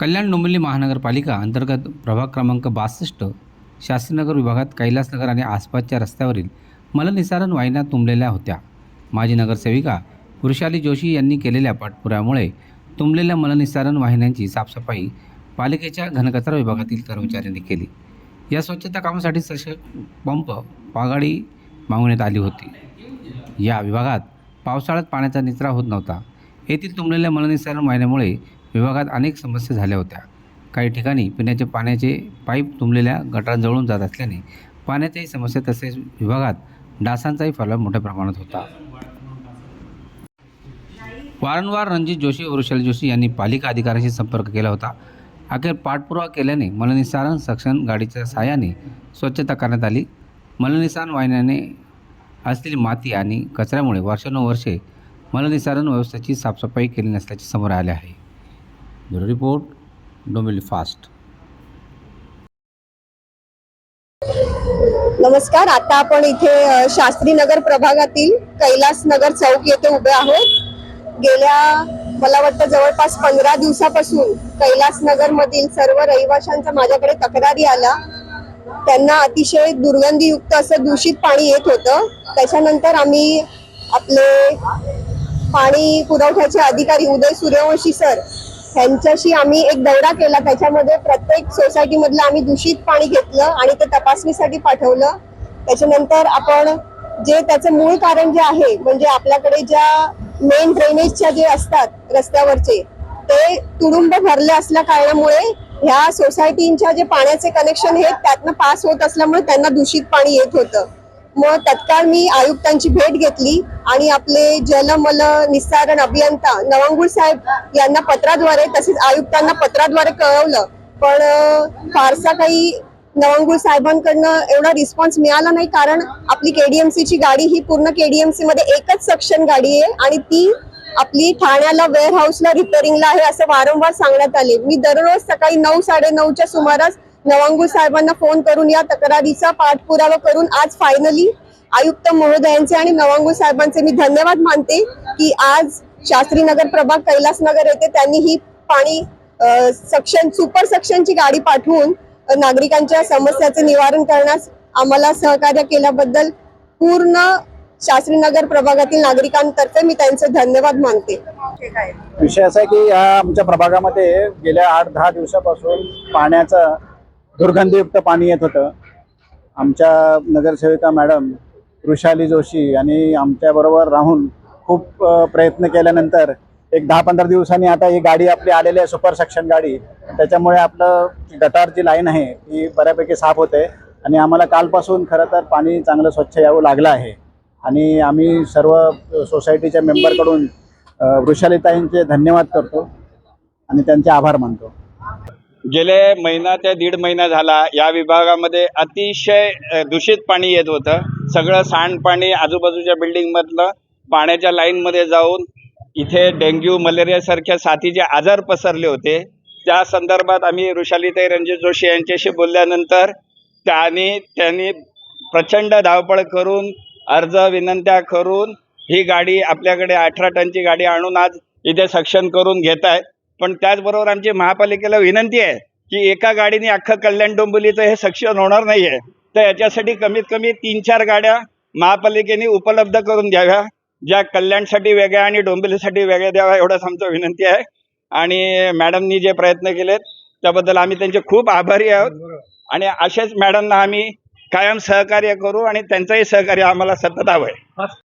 कल्याण डोंबिवली महानगरपालिका अंतर्गत प्रभाग क्रमांक बासष्ट शास्त्रीनगर विभागात कैलासनगर आणि आसपासच्या रस्त्यावरील मलनिसारण वाहिन्या तुंबलेल्या होत्या. माजी नगरसेविका वृषाली जोशी यांनी केलेल्या पाठपुरामुळे तुंबलेल्या मलनिसारण वाहिन्यांची साफसफाई पालिकेच्या घनकचरा विभागातील कर्मचाऱ्यांनी केली. या स्वच्छता कामासाठी सशक्त पंप पागाडी मागवण्यात आली होती. या विभागात पावसाळ्यात पाण्याचा निचरा होत नव्हता. येथील तुंबलेल्या मलनिस्सारण वाहिन्यामुळे विभागात अनेक समस्या झाल्या होत्या. काही ठिकाणी पिण्याचे पाण्याचे पाईप तुंबलेल्या गटारांजवळून जात असल्याने पाण्याच्याही समस्या तसेच विभागात डासांचाही फैलाव मोठ्या प्रमाणात होता. वारंवार रणजित जोशी व वृषाली जोशी यांनी पालिका अधिकाऱ्यांशी संपर्क केला होता. अखेर पाठपुरावा केल्याने मलनिस्सारण सक्शन गाडीच्या साहाय्याने स्वच्छता करण्यात आली. मलनिसारण वाहिन्याने असलेली माती आणि कचऱ्यामुळे वर्षानुवर्षे मलनिसारण व्यवस्थेची साफसफाई केली नसल्याचे समोर आले आहे. Bureau report Dombivli fast. नमस्कार आता आपण इथे शास्त्री नगर प्रभागातील कैलास नगर चौक येथे उभे आहोत. गेल्या मला वाटतं जवळपास पंधरा दिवसापासून कैलास नगर मधील सर्व रहिवाशांच्या माझ्याकडे तक्रारी आला त्यांना अतिशय दुर्गंधीयुक्त असं दूषित पाणी येत होतं. त्याच्यानंतर आम्ही आपले पाणी पुरवठ्याचे अधिकारी उदय सूर्यवंशी सर त्यांच्याशी आम्ही एक दौरा केला. त्याच्यामध्ये प्रत्येक सोसायटी मधलं आम्ही दूषित पाणी घेतलं आणि ते तपासणीसाठी पाठवलं. त्याच्यानंतर आपण जे त्याचं मूळ कारण जे आहे म्हणजे आपल्याकडे ज्या मेन ड्रेनेजच्या जे असतात रस्त्यावरचे ते तुडुंब भरले असल्या कारणामुळे ह्या सोसायटींच्या जे पाण्याचे कनेक्शन हे त्यातनं पास होत असल्यामुळे त्यांना दूषित पाणी येत होतं. मग तत्काळ मी आयुक्तांची भेट घेतली आणि आपले जलमल निस्सारण अभियंता नवंगूळ साहेब यांना पत्राद्वारे तसेच आयुक्तांना पत्राद्वारे कळवलं. पण फारसा काही नवांगुळ साहेबांकडनं एवढा रिस्पॉन्स मिळाला नाही कारण आपली केडीएमसीची गाडी ही पूर्ण केडीएमसी मध्ये एकच सक्शन गाडी आहे आणि ती आपली ठाण्याला वेअर हाऊसला रिपेअरिंगला आहे असं वारंवार सांगण्यात आले. मी दररोज सकाळी नऊ साडे नऊच्या सुमारास नवांगू साहेबांना फोन करून या तक्रारीचा पाठपुरावा करून आज फायनली आयुक्त महोदयांचे आणि नवांगू साहेबांचे मी धन्यवाद मानते की आज शास्त्रीनगर प्रभाग कैलासनगर येथे त्यांनी ही पाणी सक्शन सुपर सक्षमची गाडी पाठवून नागरिकांच्या समस्याचे निवारण करण्यास आम्हाला सहकार्य केल्याबद्दल पूर्ण शास्त्रीनगर प्रभागातील नागरिकांतर्फे मी त्यांचे धन्यवाद मानते. विषय असा आहे की या आमच्या प्रभागामध्ये गेल्या आठ दहा दिवसापासून पाण्याचा दुर्गंधीयुक्त पाणी येत होतं. आमच्या नगरसेविका मॅडम वृषाली जोशी यांनी आमच्याबरोबर राहून खूप प्रयत्न केल्यानंतर एक दहा पंधरा दिवसांनी आता ही गाडी आपली आलेली आहे सुपर सेक्शन गाडी. त्याच्यामुळे आपलं गटार जी लाईन आहे ती बऱ्यापैकी साफ होते आणि आम्हाला कालपासून खरं तर पाणी चांगलं स्वच्छ यावं लागलं आहे. आणि आम्ही सर्व सोसायटीच्या मेंबरकडून वृषालिताईंचे वृषालीताईंचे धन्यवाद करतो आणि त्यांचे आभार मानतो. गेले महिना ते दीड महिना झाला. या विभागामध्ये अतिशय दूषित पाणी येत होतं. सगळं सांडपाणी आजूबाजूच्या बिल्डिंगमधलं पाण्याच्या लाईनमध्ये जाऊन इथे डेंग्यू मलेरियासारख्या साथीचे आजार पसरले होते. त्या संदर्भात आम्ही ऋषालीताई रणजित जोशी यांच्याशी बोलल्यानंतर त्यांनी त्यांनी प्रचंड धावपळ करून अर्ज विनंत्या करून ही गाडी आपल्याकडे अठरा टनची गाडी आणून आज इथे सक्षम करून घेत आहेत पण त्याचबरोबर आमची महापालिकेला विनंती आहे की एका गाडीने अख्खं कल्याण डोंबिवलीचं हे सक्षम होणार नाही आहे तर याच्यासाठी कमीत कमी तीन चार गाड्या महापालिकेने उपलब्ध करून द्याव्या. ज्या कल्याणसाठी वेगळ्या आणि डोंबिवलीसाठी वेगळ्या द्याव्या एवढंच आमचं विनंती आहे. आणि मॅडमनी जे प्रयत्न केलेत त्याबद्दल आम्ही त्यांचे खूप आभारी आहोत. आणि असेच मॅडमना आम्ही कायम सहकार्य करू आणि त्यांचंही सहकार्य आम्हाला सतत हवं आहे